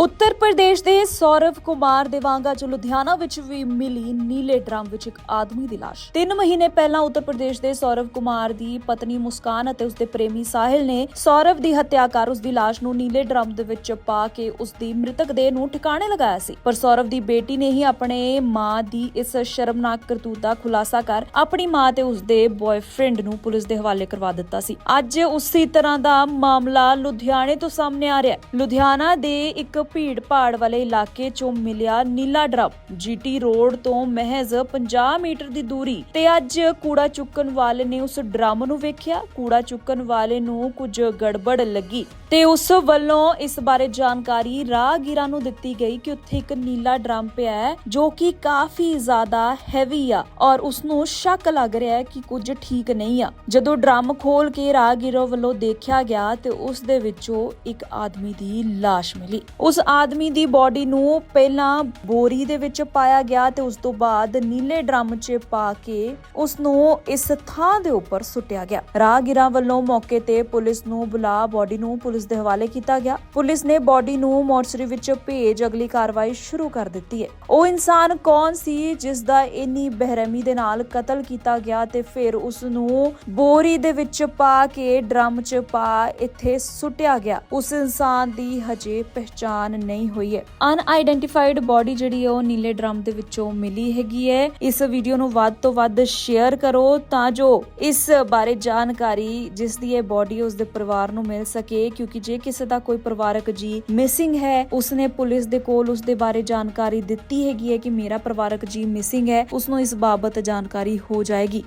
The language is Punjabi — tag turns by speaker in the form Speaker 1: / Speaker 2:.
Speaker 1: ਉੱਤਰ ਪ੍ਰਦੇਸ਼ ਦੇ ਸੌਰਵ ਕੁਮਾਰ ਦੇਵਾਂਗਾ ਚ ਲੁਧਿਆਣਾ ਵਿੱਚ ਵੀ ਮਿਲੀ ਨੀਲੇ ਡਰਮ ਵਿੱਚ ਇੱਕ ਆਦਮੀ ਦੀ ਲਾਸ਼। 3 ਮਹੀਨੇ ਪਹਿਲਾਂ ਉੱਤਰ ਪ੍ਰਦੇਸ਼ ਦੇ ਸੌਰਵ ਕੁਮਾਰ ਦੀ ਪਤਨੀ ਮੁਸਕਾਨ ਅਤੇ ਉਸਦੇ ਪ੍ਰੇਮੀ ਸਾਹਿਲ ਨੇ ਸੌਰਵ ਦੀ ਹੱਤਿਆ ਕਰ ਉਸ ਦੀ ਲਾਸ਼ ਨੂੰ ਨੀਲੇ ਡਰਮ ਦੇ ਵਿੱਚ ਪਾ ਕੇ ਉਸ ਦੀ ਮ੍ਰਿਤਕ ਦੇਹ ਨੂੰ ਠਿਕਾਣੇ ਲਗਾਇਆ ਸੀ। ਪਰ ਸੌਰਵ ਦੀ ਬੇਟੀ ਨੇ ਹੀ ਆਪਣੇ ਮਾਂ ਦੀ ਇਸ ਸ਼ਰਮਨਾਕ ਕਰਤੂਤ ਦਾ ਖੁਲਾਸਾ ਕਰ ਆਪਣੀ ਮਾਂ ਤੇ ਉਸਦੇ ਬॉयਫ੍ਰੈਂਡ ਨੂੰ ਪੁਲਿਸ ਦੇ ਹਵਾਲੇ ਕਰਵਾ ਦਿੱਤਾ ਸੀ। ਅੱਜ ਉਸੇ ਤਰ੍ਹਾਂ ਦਾ ਮਾਮਲਾ ਲੁਧਿਆਣੇ ਤੋਂ ਸਾਹਮਣੇ ਆ ਰਿਹਾ ਹੈ। ਲੁਧਿਆਣਾ ਦੇ ਇੱਕ ਭੀੜ ਭਾੜ ਵਾਲੇ ਇਲਾਕੇ ਚੋਂ ਮਿਲਿਆ ਨੀਲਾ ਡਰਮ। ਜੀਟੀ ਰੋਡ ਤੋਂ ਮਹਿਜ਼ 50 ਮੀਟਰ ਦੀ ਦੂਰੀ ਤੇ ਅੱਜ ਕੂੜਾ ਚੁੱਕਣ ਵਾਲੇ ਨੇ ਉਸ ਡਰਮ ਨੂੰ ਵੇਖਿਆ। ਕੂੜਾ ਚੁੱਕਣ ਵਾਲੇ ਨੂੰ ਕੁਝ ਗੜਬੜ ਲੱਗੀ ਤੇ ਉਸ ਵੱਲੋਂ ਇਸ ਬਾਰੇ ਜਾਣਕਾਰੀ ਰਾਹਗੀਰਾਂ ਨੂੰ ਦਿੱਤੀ ਗਈ ਕਿ ਉੱਥੇ ਇੱਕ ਨੀਲਾ ਡਰਮ ਪਿਆ ਹੈ, ਜੋ ਕਿ ਕਾਫੀ ਜ਼ਿਆਦਾ ਹੈਵੀ ਆ ਔਰ ਉਸ ਨੂੰ ਸ਼ੱਕ ਲੱਗ ਰਿਹਾ ਹੈ ਕਿ ਕੁਝ ਠੀਕ ਨਹੀਂ ਆ। ਜਦੋਂ ਡਰਮ ਖੋਲ ਕੇ ਰਾਹਗੀਰਾਂ ਵੱਲੋਂ ਦੇਖਿਆ ਗਿਆ ਤੇ ਉਸ ਦੇ ਵਿੱਚੋਂ ਇੱਕ ਆਦਮੀ ਦੀ ਲਾਸ਼ ਮਿਲੀ। ਉਸ ਉਸ ਆਦਮੀ ਦੀ ਬਾਡੀ ਨੂੰ ਪਹਿਲਾਂ ਬੋਰੀ ਦੇ ਵਿੱਚ ਪਾਇਆ ਗਿਆ ਤੇ ਉਸ ਤੋਂ ਬਾਅਦ ਨੀਲੇ ਡਰਮ 'ਚ ਪਾ ਕੇ ਉਸ ਨੂੰ ਇਸ ਥਾਂ ਦੇ ਉੱਪਰ ਸੁੱਟਿਆ ਗਿਆ। ਰਾਹਗੀਰਾਂ ਵੱਲੋਂ ਮੌਕੇ ਤੇ ਪੁਲਿਸ ਨੂੰ ਬੁਲਾ ਬਾਡੀ ਨੂੰ ਪੁਲਿਸ ਦੇ ਹਵਾਲੇ ਕੀਤਾ ਗਿਆ। ਪੁਲਿਸ ਨੇ ਬਾਡੀ ਨੂੰ ਮੋਰਚਰੀ ਵਿੱਚ ਭੇਜ ਅਗਲੀ ਕਾਰਵਾਈ ਸ਼ੁਰੂ ਕਰ ਦਿੱਤੀ ਹੈ। ਉਹ ਇਨਸਾਨ ਕੌਣ ਸੀ ਜਿਸ ਦਾ ਇੰਨੀ ਬੇਰਹਿਮੀ ਦੇ ਨਾਲ ਕਤਲ ਕੀਤਾ ਗਿਆ ਤੇ ਫਿਰ ਉਸ ਨੂੰ ਬੋਰੀ ਦੇ ਵਿੱਚ ਪਾ ਕੇ ਡਰਮ 'ਚ ਪਾ ਇੱਥੇ ਸੁੱਟਿਆ ਗਿਆ। ਉਸ ਇਨਸਾਨ ਦੀ ਹਜੇ ਪਹਿਚਾਣ ਪਹਿਚਾਨ ਨਹੀਂ ਹੋਈ ਹੈ। ਅਨਆਇਡੈਂਟੀਫਾਈਡ ਬਾਡੀ ਜਿਹੜੀ ਹੈ ਉਹ ਨੀਲੇ ਡਰਮ ਦੇ ਵਿੱਚੋਂ ਮਿਲੀ ਹੈਗੀ ਹੈ। ਇਸ ਵੀਡੀਓ ਨੂੰ ਵੱਧ ਤੋਂ ਵੱਧ ਸ਼ੇਅਰ ਕਰੋ ਤਾਂ ਜੋ ਇਸ ਬਾਰੇ ਜਾਣਕਾਰੀ ਜਿਸ ਦੀ ਇਹ ਬਾਡੀ ਉਸ ਦੇ ਪਰਿਵਾਰ ਨੂੰ ਮਿਲ ਸਕੇ। ਕਿਉਂਕਿ ਜੇ ਕਿਸੇ ਦਾ ਕੋਈ ਪਰਿਵਾਰਕ ਜੀ ਮਿਸਿੰਗ ਹੈ, ਉਸਨੇ ਪੁਲਿਸ ਦੇ ਕੋਲ ਉਸ ਦੇ ਬਾਰੇ ਜਾਣਕਾਰੀ ਦਿੱਤੀ ਹੈਗੀ ਹੈ ਕਿ ਮੇਰਾ ਪਰਿਵਾਰਕ ਜੀ ਮਿਸਿੰਗ ਹੈ ਉਸ ਨੂੰ ਇਸ ਬਾਬਤ ਜਾਣਕਾਰੀ ਹੋ ਜਾਏਗੀ।